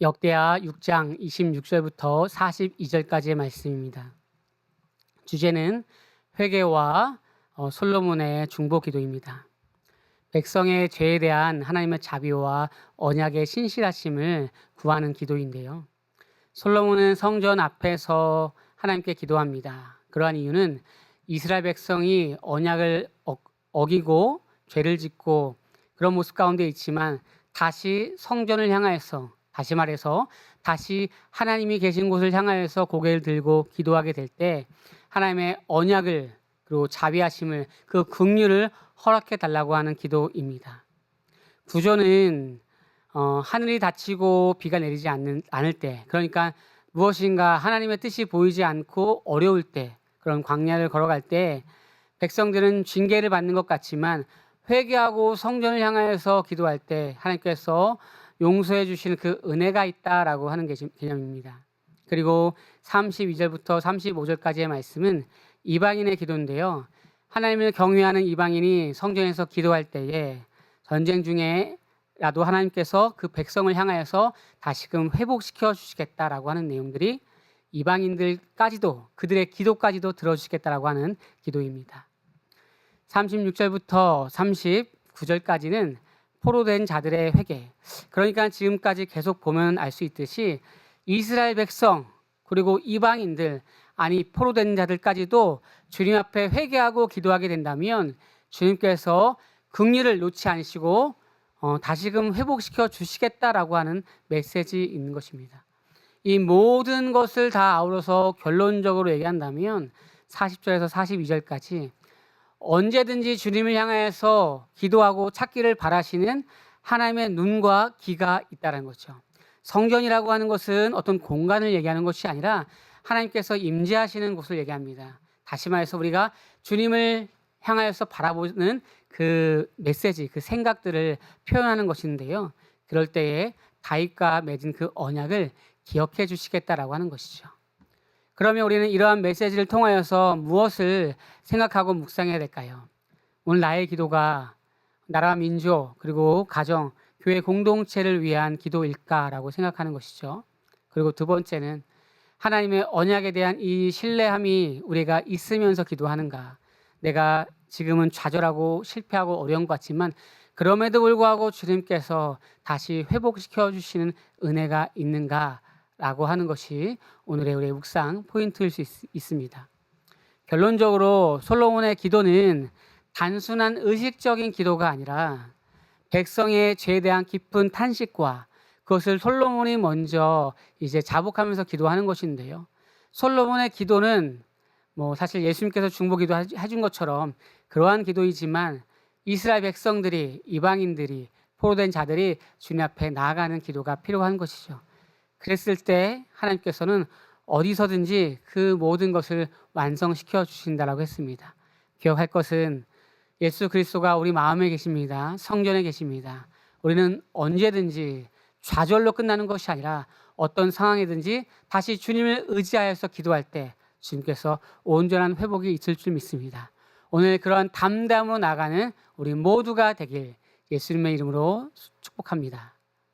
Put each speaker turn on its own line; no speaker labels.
역대하 6장 26절부터 42절까지의 말씀입니다. 주제는 회개와 어, 솔로몬의 중보 기도입니다. 백성의 죄에 대한 하나님의 자비와 언약의 신실하심을 구하는 기도인데요. 솔로몬은 성전 앞에서 하나님께 기도합니다. 그러한 이유는 이스라엘 백성이 언약을 어- 어기고 죄를 짓고 그런 모습 가운데 있지만 다시 성전을 향하여서 다시 말해서 다시 하나님이 계신 곳을 향하여서 고개를 들고 기도하게 될 때 하나님의 언약을 그리고 자비하심을 그 긍휼을 허락해 달라고 하는 기도입니다. 구조는 어, 하늘이 닫히고 비가 내리지 않는, 않을 때 그러니까 무엇인가 하나님의 뜻이 보이지 않고 어려울 때 그런 광야를 걸어갈 때 백성들은 징계를 받는 것 같지만 회개하고 성전을 향하여서 기도할 때 하나님께서 용서해 주시는 그 은혜가 있다라고 하는 게 개념입니다. 그리고 32절부터 35절까지의 말씀은 이방인의 기도인데요. 하나님을 경외하는 이방인이 성전에서 기도할 때에 전쟁 중에라도 하나님께서 그 백성을 향하여서 다시금 회복시켜 주시겠다라고 하는 내용들이 이방인들까지도 그들의 기도까지도 들어주시겠다라고 하는 기도입니다. 36절부터 39절까지는 포로된 자들의 회개. 그러니까 지금까지 계속 보면 알 수 있듯이 이스라엘 백성 그리고 이방인들 아니 포로된 자들까지도 주님 앞에 회개하고 기도하게 된다면 주님께서 긍휼을 놓지 않으시고 어, 다시금 회복시켜 주시겠다라고 하는 메시지 있는 것입니다. 이 모든 것을 다 아우러서 결론적으로 얘기한다면 40절에서 42절까지 언제든지 주님을 향해서 기도하고 찾기를 바라시는 하나님의 눈과 귀가 있다는 거죠. 성전이라고 하는 것은 어떤 공간을 얘기하는 것이 아니라 하나님께서 임재하시는 곳을 얘기합니다. 다시 말해서 우리가 주님을 향하여서 바라보는 그 메시지, 그 생각들을 표현하는 것인데요. 그럴 때에 다윗과 맺은 그 언약을 기억해 주시겠다라고 하는 것이죠. 그러면 우리는 이러한 메시지를 통하여서 무엇을 생각하고 묵상해야 될까요? 오늘 나의 기도가 나라 민족 그리고 가정 교회 공동체를 위한 기도일까라고 생각하는 것이죠. 그리고 두 번째는 하나님의 언약에 대한 이 신뢰함이 우리가 있으면서 기도하는가. 내가 지금은 좌절하고 실패하고 어려운 것 같지만 그럼에도 불구하고 주님께서 다시 회복시켜 주시는 은혜가 있는가 라고 하는 것이 오늘의 우리의 묵상 포인트일 수 있, 있습니다. 결론적으로 솔로몬의 기도는 단순한 의식적인 기도가 아니라 백성의 죄에 대한 깊은 탄식과 그것을 솔로몬이 먼저 이제 자복하면서 기도하는 것인데요. 솔로몬의 기도는 뭐 사실 예수님께서 중보기도 해준 것처럼 그러한 기도이지만 이스라엘 백성들이 이방인들이 포로된 자들이 주님 앞에 나아가는 기도가 필요한 것이죠. 그랬을 때 하나님께서는 어디서든지 그 모든 것을 완성시켜 주신다라고 했습니다. 기억할 것은 예수 그리스도가 우리 마음에 계십니다. 성전에 계십니다. 우리는 언제든지 좌절로 끝나는 것이 아니라 어떤 상황이든지 다시 주님을 의지하여서 기도할 때 주님께서 온전한 회복이 있을 줄 믿습니다. 오늘 그런 담담으로 나가는 우리 모두가 되길 예수님의 이름으로 축복합니다.